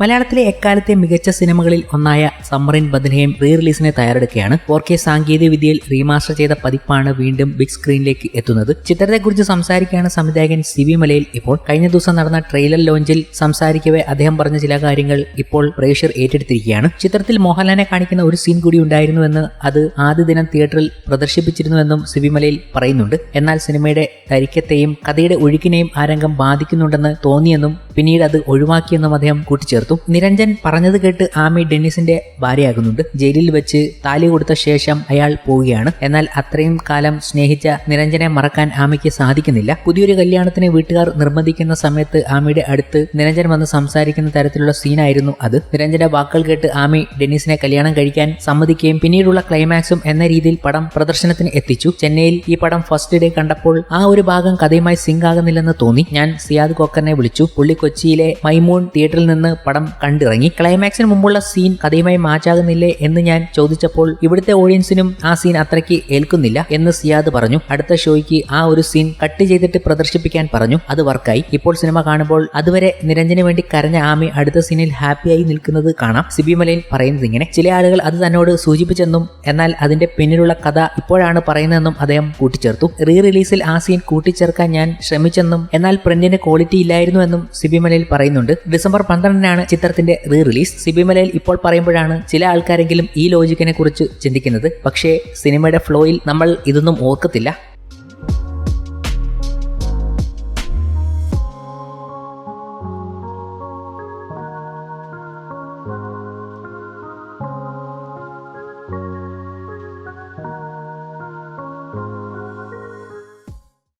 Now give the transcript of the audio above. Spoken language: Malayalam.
മലയാളത്തിലെ എക്കാലത്തെ മികച്ച സിനിമകളിൽ ഒന്നായ സമ്മറിൻ ബദൽഹേം റീ റിലീസിനെ തയ്യാറെടുക്കുകയാണ്. ഫോർ കെ സാങ്കേതിക വിദ്യയിൽ റീമാസ്റ്റർ ചെയ്ത പതിപ്പാണ് വീണ്ടും ബിഗ് സ്ക്രീനിലേക്ക് എത്തുന്നത്. ചിത്രത്തെക്കുറിച്ച് സംസാരിക്കുകയാണ് സംവിധായകൻ സി വി മലയിൽ. ഇപ്പോൾ കഴിഞ്ഞ ദിവസം നടന്ന ട്രെയിലർ ലോഞ്ചിൽ സംസാരിക്കവേ അദ്ദേഹം പറഞ്ഞ ചില കാര്യങ്ങൾ ഇപ്പോൾ പ്രേക്ഷർ ഏറ്റെടുത്തിരിക്കുകയാണ്. ചിത്രത്തിൽ മോഹൻലാലിനെ കാണിക്കുന്ന ഒരു സീൻ കൂടി ഉണ്ടായിരുന്നുവെന്ന് അത് ആദ്യ ദിനം തിയേറ്ററിൽ പ്രദർശിപ്പിച്ചിരുന്നുവെന്നും സി വി മലയിൽ പറയുന്നുണ്ട്. എന്നാൽ സിനിമയുടെ ദൈർഘ്യത്തെയും കഥയുടെ ഒഴുക്കിനെയും ആ രംഗം ബാധിക്കുന്നുണ്ടെന്ന് തോന്നിയെന്നും പിന്നീട് അത് ഒഴിവാക്കിയെന്നും അദ്ദേഹം കൂട്ടിച്ചേർത്തു. നിരഞ്ജൻ പറഞ്ഞത് കേട്ട് ആമി ഡെന്നിസിന്റെ ഭാര്യയാകുന്നുണ്ട്. ജയിലിൽ വെച്ച് താലി കൊടുത്ത ശേഷം അയാൾ പോവുകയാണ്. എന്നാൽ അത്രയും കാലം സ്നേഹിച്ച നിരഞ്ജനെ മറക്കാൻ ആമിക്ക് സാധിക്കുന്നില്ല. പുതിയൊരു കല്യാണത്തിന് വീട്ടുകാർ നിർബന്ധിക്കുന്ന സമയത്ത് ആമിയുടെ അടുത്ത് നിരഞ്ജൻ വന്ന് സംസാരിക്കുന്ന തരത്തിലുള്ള സീനായിരുന്നു അത്. നിരഞ്ജന്റെ വാക്കുകൾ കേട്ട് ആമി ഡെന്നിസിനെ കല്യാണം കഴിക്കാൻ സമ്മതിക്കുകയും പിന്നീടുള്ള ക്ലൈമാക്സും എന്ന രീതിയിൽ പടം പ്രദർശനത്തിന് എത്തിച്ചു. ചെന്നൈയിൽ ഈ പടം ഫസ്റ്റ് ഡേ കണ്ടപ്പോൾ ആ ഒരു ഭാഗം കഥയുമായി സിങ്ക് ആകുന്നില്ലെന്ന് തോന്നി. ഞാൻ സിയാദ് കോക്കറിനെ വിളിച്ചു. പുള്ളി കൊച്ചിയിലെ മൈമൂൺ തിയേറ്ററിൽ നിന്ന് പടം കണ്ടിറങ്ങി. ക്ലൈമാക്സിന് മുമ്പുള്ള സീൻ കഥയുമായി മാച്ചാകുന്നില്ലേ എന്ന് ഞാൻ ചോദിച്ചപ്പോൾ ഇവിടുത്തെ ഓഡിയൻസിനും ആ സീൻ അത്രയ്ക്ക് ഏൽക്കുന്നില്ല എന്ന് സിയാദ് പറഞ്ഞു. അടുത്ത ഷോയ്ക്ക് ആ ഒരു സീൻ കട്ട് ചെയ്തിട്ട് പ്രദർശിപ്പിക്കാൻ പറഞ്ഞു. അത് വർക്കായി. ഇപ്പോൾ സിനിമ കാണുമ്പോൾ അതുവരെ നിരഞ്ജന് വേണ്ടി കരഞ്ഞ ആമി അടുത്ത സീനിൽ ഹാപ്പിയായി നിൽക്കുന്നത് കാണാം. സിബി മലയിൽ പറയുന്നത് ഇങ്ങനെ ചില ആളുകൾ അത് തന്നോട് സൂചിപ്പിച്ചെന്നും എന്നാൽ അതിന്റെ പിന്നിലുള്ള കഥ ഇപ്പോഴാണ് പറയുന്നതെന്നും അദ്ദേഹം കൂട്ടിച്ചേർത്തു. റീ റിലീസിൽ ആ സീൻ കൂട്ടിച്ചേർക്കാൻ ഞാൻ ശ്രമിച്ചെന്നും എന്നാൽ പ്രിന്റിന് ക്വാളിറ്റി ഇല്ലായിരുന്നുവെന്നും സിബി സിബിമലയിൽ പറയുന്നുണ്ട്. ഡിസംബർ പന്ത്രണ്ടിനാണ് ചിത്രത്തിന്റെ റീ റിലീസ് സിബിമലയിൽ ഇപ്പോൾ പറയുമ്പോഴാണ് ചില ആൾക്കാരെങ്കിലും ഈ ലോജിക്കിനെ കുറിച്ച് ചിന്തിക്കുന്നത്. പക്ഷേ സിനിമയുടെ ഫ്ലോയിൽ നമ്മൾ ഇതൊന്നും ഓർക്കത്തില്ല.